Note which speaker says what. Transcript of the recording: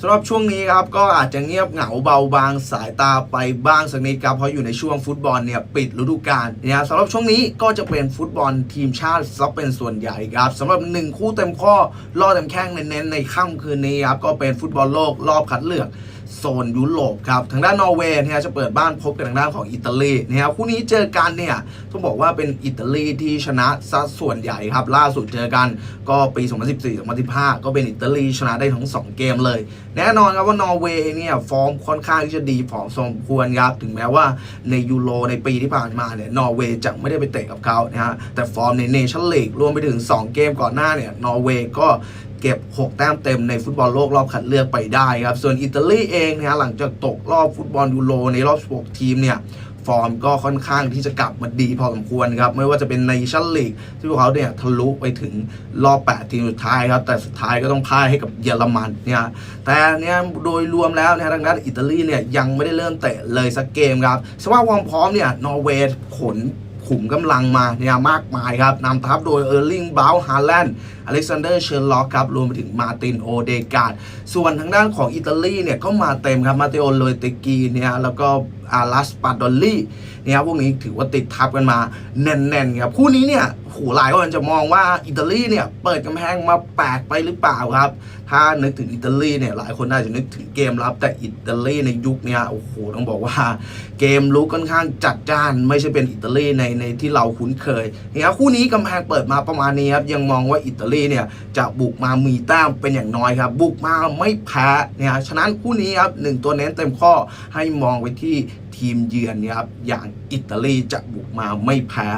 Speaker 1: สำหรับช่วงนี้ครับก็อาจจะเงียบเหงาเบาบางสายตาไปบ้างสักนิดครับเพราะอยู่ในช่วงฟุตบอลเนี่ยปิดฤดูกาลนะครับสำหรับช่วงนี้ก็จะเป็นฟุตบอลทีมชาติซะเป็นส่วนใหญ่ครับสำหรับหนึ่งคู่เต็มข้อล่อเต็มแข้งเน้นๆในค่ำคืนนี้ครับก็เป็นฟุตบอลโลกรอบคัดเลือก โซนยุโรปครับทางด้านนอร์เวย์เนี่ยจะเปิดบ้านพบกับทางด้านของอิตาลีนะครับคู่นี้เจอกันเนี่ยต้องบอกว่าเป็นอิตาลีที่ชนะซะส่วนใหญ่ครับ ล่าสุดเจอกันก็ปี 2014-2015 ก็เป็นอิตาลีชนะได้ทั้ง 2 เกมเลย แน่นอนครับว่านอร์เวย์เนี่ยฟอร์มค่อนข้างที่จะดีฟอร์มสมควรครับถึงแม้ว่าในยูโรในปีที่ผ่านมาเนี่ยนอร์เวย์จะไม่ได้ไปเตะกับเขานะฮะแต่ฟอร์มในเนชั่นลีกรวมไปถึง 2 เกมก่อนหน้าเนี่ยนอร์เวย์ก็ เก็บ 6 แต้มเต็มในฟุตบอลโลกรอบคัดเลือกไปได้ครับ ส่วนอิตาลีเองนะฮะหลังจากตกรอบฟุตบอลยูโรในรอบ 16 ทีมเนี่ยฟอร์มก็ค่อนข้างที่จะกลับมาดีพอสมควรครับ ไม่ว่าจะเป็นในชั่นลีกที่พวกเขาเนี่ยทะลุไปถึงรอบ 8 ทีมสุดท้ายครับ แต่สุดท้ายก็ต้องพ่ายให้กับเยอรมันเนี่ยแต่เนี่ยโดยรวมแล้วนะฮะทางด้านอิตาลีเนี่ยยังไม่ได้เริ่มเตะเลยสักเกมครับสภาพความพร้อมเนี่ยนอร์เวย์ขน ขุมกำลังมาเนี่ยมากมายครับนำทัพโดยเออร์ลิงบราวน์ฮาแลนด์อเล็กซานเดอร์เชนล็อกครับรวมไปถึงมาตินโอเดกาดส่วนทางด้านของอิตาลีเนี่ยก็มาเต็มครับมาเตโอโลเตกีเนี่ยแล้วก็อารัสปาดอลลี่เนี่ยพวกนี้ถือว่าติดทับกันมาแน่นๆครับคู่นี้เนี่ย หหลายคนจะมองว่าอิตาลีเนี่ยเปิดกำแพงมาแปลกไปหรือเปล่าครับ ถ้านึกถึงอิตาลีเนี่ยหลายคนน่าจะนึกถึงเกมรับแต่อิตาลีในยุคนี้โอ้โหต้องบอกว่าเกมลุกค่อนข้างจัดจ้าน ไม่ใช่เป็นอิตาลีในในที่เราคุ้นเคยเนี่ยคู่นี้กำแพงเปิดมาประมาณนี้ครับยังมองว่าอิตาลีเนี่ยจะบุกมามีแต้มเป็นอย่างน้อยครับ บุกมาไม่แพ้เนี่ยฉะนั้นคู่นี้ครับหนึ่งตัวเน้นเต็มข้อให้มองไปที่ทีมเยือนเนี่ยครับอย่างอิตาลีจะบุกมาไม่แพ้